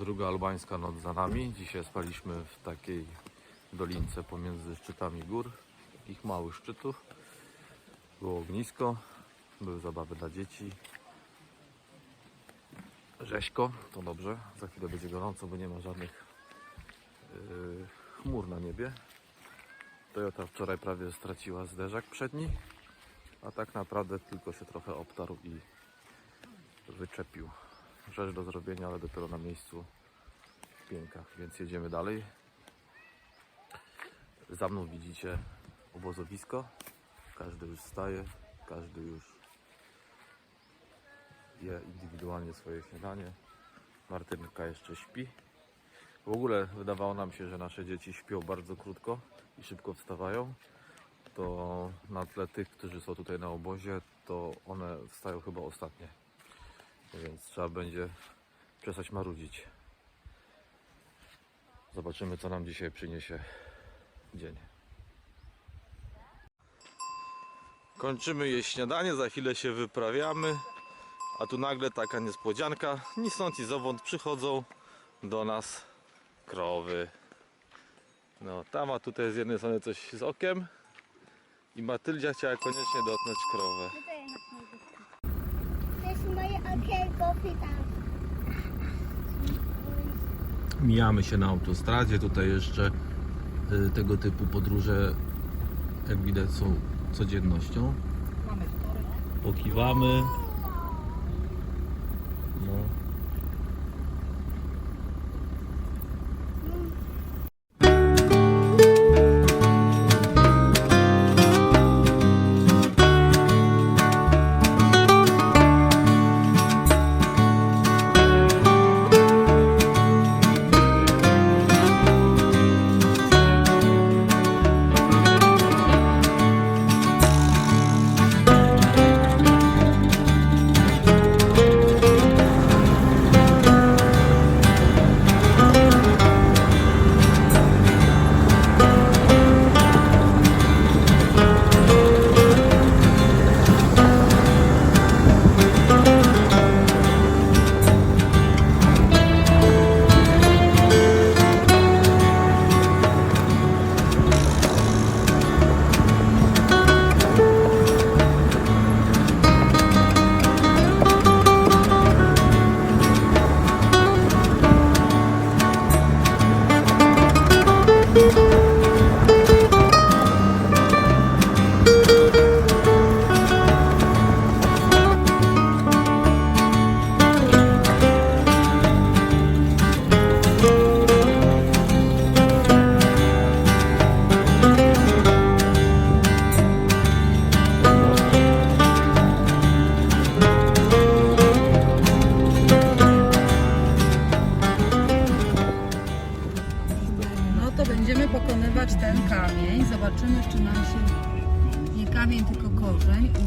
Druga albańska noc za nami. Dzisiaj spaliśmy w takiej dolince pomiędzy szczytami gór, takich małych szczytów. Było ognisko, były zabawy dla dzieci. Rzeźko, to dobrze. Za chwilę będzie gorąco, bo nie ma żadnych yy, chmur na niebie. Toyota wczoraj prawie straciła zderzak przedni, a tak naprawdę tylko się trochę obtarł i wyczepił. Rzecz do zrobienia, ale dopiero na miejscu w Pieńkach, więc jedziemy dalej. Za mną widzicie obozowisko. Każdy już wstaje, każdy już je indywidualnie swoje śniadanie. Martynka jeszcze śpi. W ogóle wydawało nam się, że nasze dzieci śpią bardzo krótko i szybko wstawają. To na tle tych, którzy są tutaj na obozie, to one wstają chyba ostatnie. Więc trzeba będzie przestać marudzić. Zobaczymy, co nam dzisiaj przyniesie dzień. Kończymy jeść śniadanie, za chwilę się wyprawiamy. A tu nagle taka niespodzianka. Ni stąd, ni zowąd przychodzą do nas krowy. No, ta ma tutaj z jednej strony coś z okiem. I Matyldzia chciała koniecznie dotknąć krowę. To jest moje okienko, pytam. Mijamy się na autostradzie. Tutaj jeszcze y, tego typu podróże, jak widać, są codziennością. Pokiwamy.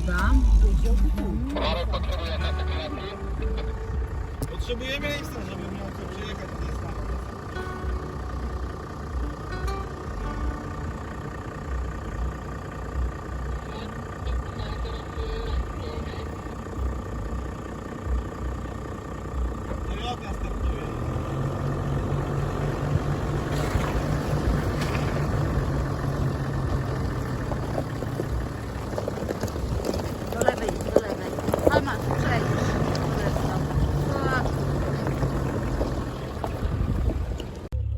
Uda. Potrzebuję miejsca, żeby miał co przyjechać do tej strony. Toyota startuje. Do lewej, do lewej. A masz, przejdziesz.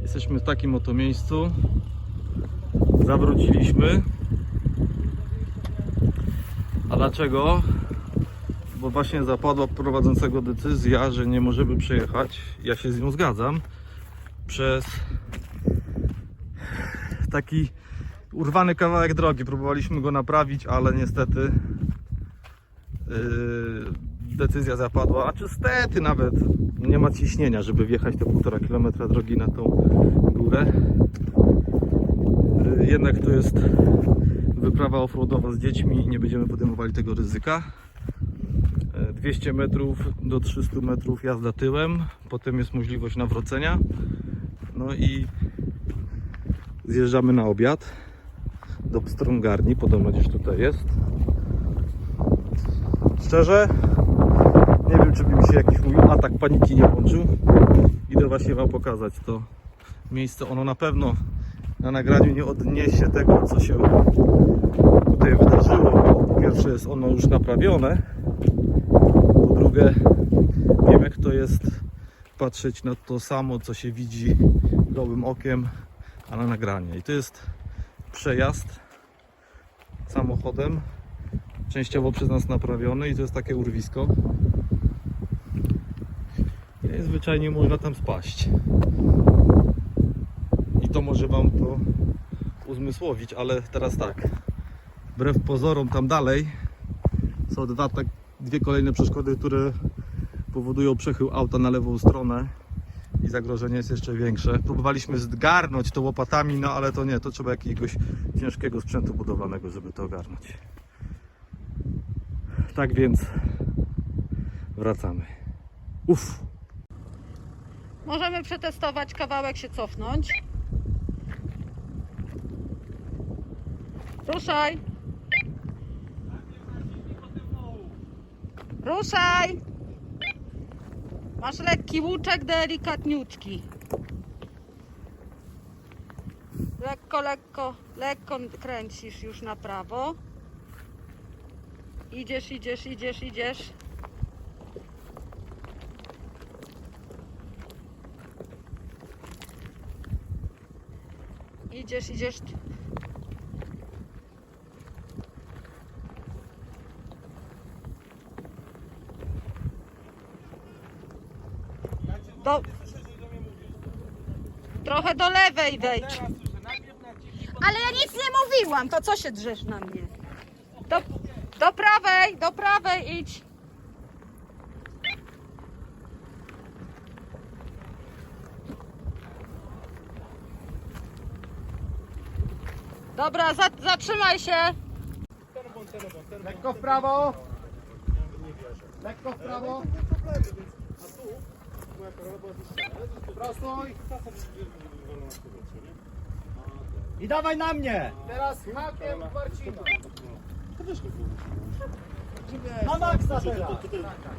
Jesteśmy w takim oto miejscu. Zawróciliśmy. A dlaczego? Bo właśnie zapadła prowadzącego decyzja, że nie możemy przejechać. Ja się z nią zgadzam. Przez taki urwany kawałek drogi. Próbowaliśmy go naprawić, ale niestety yy, decyzja zapadła. A czy stety nawet nie ma ciśnienia, żeby wjechać te półtora kilometra drogi na tą górę. Yy, Jednak to jest wyprawa offroadowa z dziećmi nie będziemy podejmowali tego ryzyka. Yy, 200 metrów do 300 metrów jazda tyłem, potem jest możliwość nawrócenia. No i zjeżdżamy na obiad do pstrągarni, podobno gdzieś tutaj jest. Szczerze, wiem czy mi się jakiś mój atak paniki nie włączył i Idę właśnie Wam pokazać to miejsce. Ono na pewno na nagraniu nie odniesie tego, co się tutaj wydarzyło. Po pierwsze jest ono już naprawione. Po drugie wiem jak to jest patrzeć na to samo, co się widzi gołym okiem, a na nagranie. I to jest przejazd samochodem, częściowo przez nas naprawiony i to jest takie urwisko. I zwyczajnie można tam spaść. I to może Wam to uzmysłowić, ale teraz tak. Wbrew pozorom tam dalej są dwa, tak, dwie kolejne przeszkody, które powodują przechył auta na lewą stronę i zagrożenie jest jeszcze większe. Próbowaliśmy zgarnąć to łopatami, no ale to nie, to trzeba jakiegoś ciężkiego sprzętu budowanego, żeby to ogarnąć. Tak więc wracamy. Uff. Możemy przetestować kawałek się cofnąć. Ruszaj. Ruszaj. Masz lekki łuczek, delikatniutki. Lekko, lekko, lekko kręcisz już na prawo. Idziesz, idziesz, idziesz, idziesz. Idziesz, idziesz. Do... Trochę do lewej wejdź. Ale ja nic nie mówiłam, to co się drzesz na mnie? Do, do prawej, do prawej idź. Dobra, za, zatrzymaj się. Lekko w prawo. Lekko w prawo. Prostuj. I dawaj na mnie. Teraz hakiem Marcina. Na maksa teraz.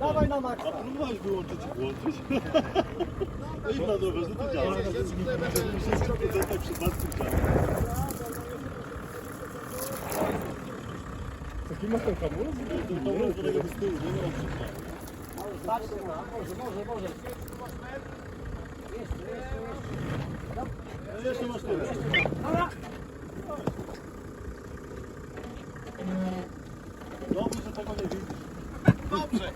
Dawaj na maksa. Próbowałeś wyłączyć i włączyć? No i na rowerze to działa. Działa. Taki masz ten hamulec? To hamulec, którego z tyłu nie ma. Patrzcie może, może, może. No jeszcze masz tyle. Dobrze, że tego nie widzisz. Dobrze.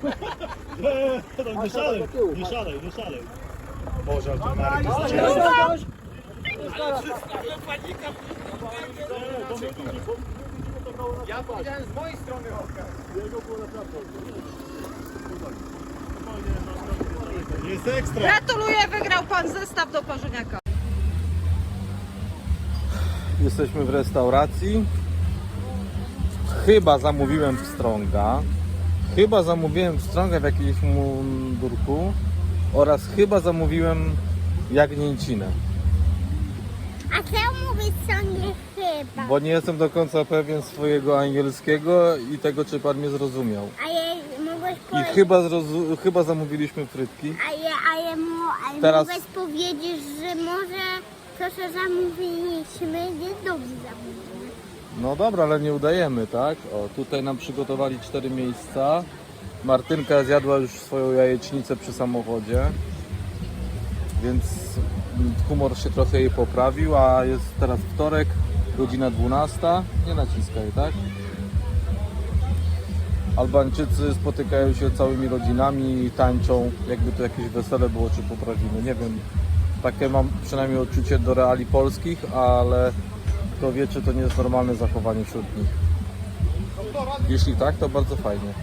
Nie, nie szalej, nie szalej, nie szalej. Boże, ale to Marek jest Ja powiedziałem z mojej strony oka. Jest ekstra. Gratuluję, wygrał pan zestaw do parzeniaka. Jesteśmy w restauracji. Chyba zamówiłem pstrąga. Chyba zamówiłem pstrąga w jakimś mundurku. Oraz chyba zamówiłem jagnięcinę. A co mówisz ciągle chyba? Bo nie jestem do końca pewien swojego angielskiego i tego, czy pan mnie zrozumiał. A je mogłeś I powiedzieć... chyba, zrozu- chyba zamówiliśmy frytki. A je, a je, mo, a Teraz- mogłeś powiedzieć, że może to, co zamówiliśmy, jest dobrze zamówione. No dobra, ale nie udajemy, tak? O, tutaj nam przygotowali cztery miejsca. Martynka zjadła już swoją jajecznicę przy samochodzie. Więc humor się trochę jej poprawił, a jest teraz wtorek, godzina 12. Nie naciskaj, tak? Albańczycy spotykają się całymi rodzinami i tańczą, jakby to jakieś wesele było, czy poprawimy. Nie wiem, takie mam przynajmniej odczucie do reali polskich, ale kto wie, czy to nie jest normalne zachowanie wśród nich. Jeśli tak, to bardzo fajnie.